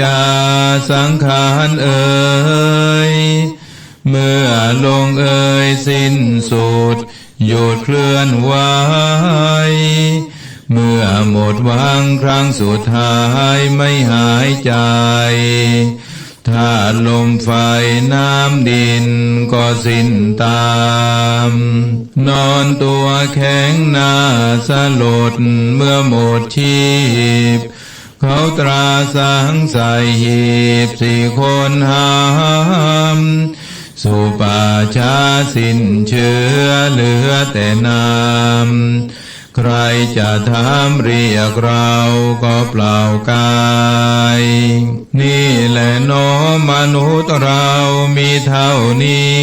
จาสังขารเอ่ยเมื่อลงเอ่ยสิ้นสุดหยุดเคลื่อนไหวเมื่อหมดวังครั้งสุดท้ายไม่หายใจ ถ้าลมไฟน้ำดินก็สิ้นตาม นอนตัวแข็งหน้าสลดเมื่อหมดชีพ เขาตราสังใสหีบสี่คนหามสุปาชาสิ้นเชื้อเหลือแต่น้ำใครจะถามเรียกเราก็เปล่ากาย นี่แหละน้อมนุษย์เรามีเท่านี้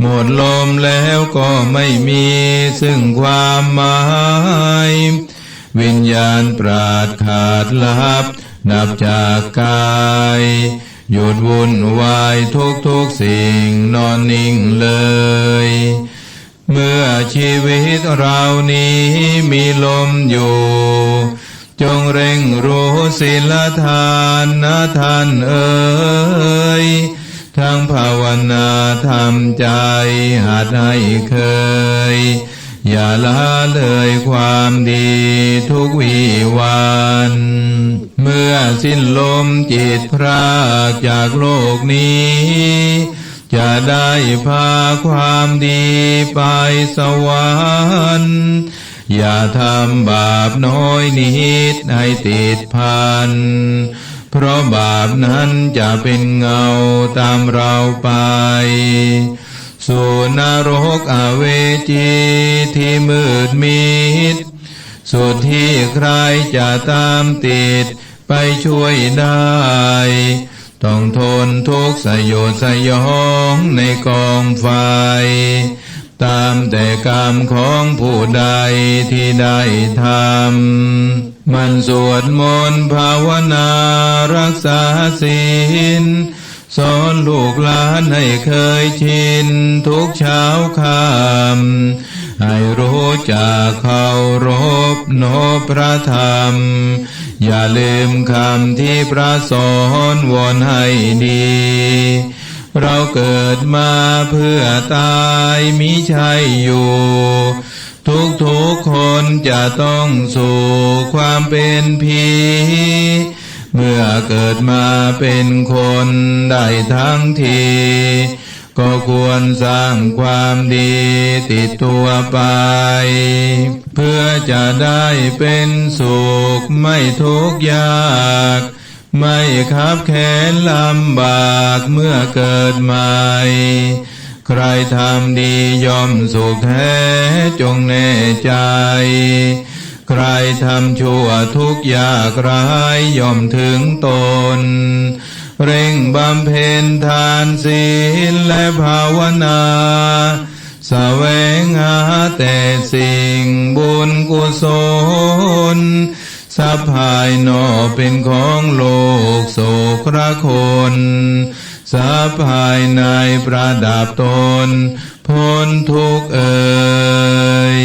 หมดลมแล้วก็ไม่มีซึ่งความหมาย วิญญาณปราดขาดลับนับจากกาย หยุดวุ่นวายทุกทุกสิ่งนอนนิ่งเลย เมื่อชีวิตเรานี้มีลมอยู่ จงเร่งรู้ศีลทานนะท่านเอ๋ยทั้งภาวนาทำใจหาดให้เคย อย่าละเลยความดีทุกวีวัน เมื่อสิ้นลมจิตพรากจากโลกนี้ จะได้พาความดีไปสวรรค์อย่าทำบาปน้อยนิดให้ติดพัน เพราะบาปนั้นจะเป็นเงาตามเราไป สู่นรกอเวจีที่มืดมิดสุดที่ใครจะตามติดไปช่วยได้ ต้องทนทุกข์สยดสยองในกองไฟ ตามแต่กรรมของผู้ใดที่ได้ทำ มันสวดมนต์ภาวนารักษาศีล สอนลูกหลานให้เคยชินทุกเช้าคำให้รู้จักเคารพนบพระธรรม อย่าลืมคำที่พระสอนวอนให้ดี เราเกิดมาเพื่อตายมิใช่อยู่ ทุกทุกคนจะต้องสู่ความเป็นผี เมื่อเกิดมาเป็นคนได้ทั้งที ก็ควรสร้างความดีติดตัวไป เพื่อจะได้เป็นสุขไม่ทุกข์ยากไม่คับแค้นลำบากเมื่อเกิดใหม่ ใครทำดีย่อมสุขแท้จงแน่ใจ ใครทำชั่วทุกข์ยากร้ายย่อมถึงตน เร่งบำเพ็ญทานศีลและภาวนาแสวงหาแต่สิ่งบุญกุศลทรัพย์ภายนอกเป็นของโลกโสครคนทรัพย์ภายในประดับตน พ้นทุกเอ่ย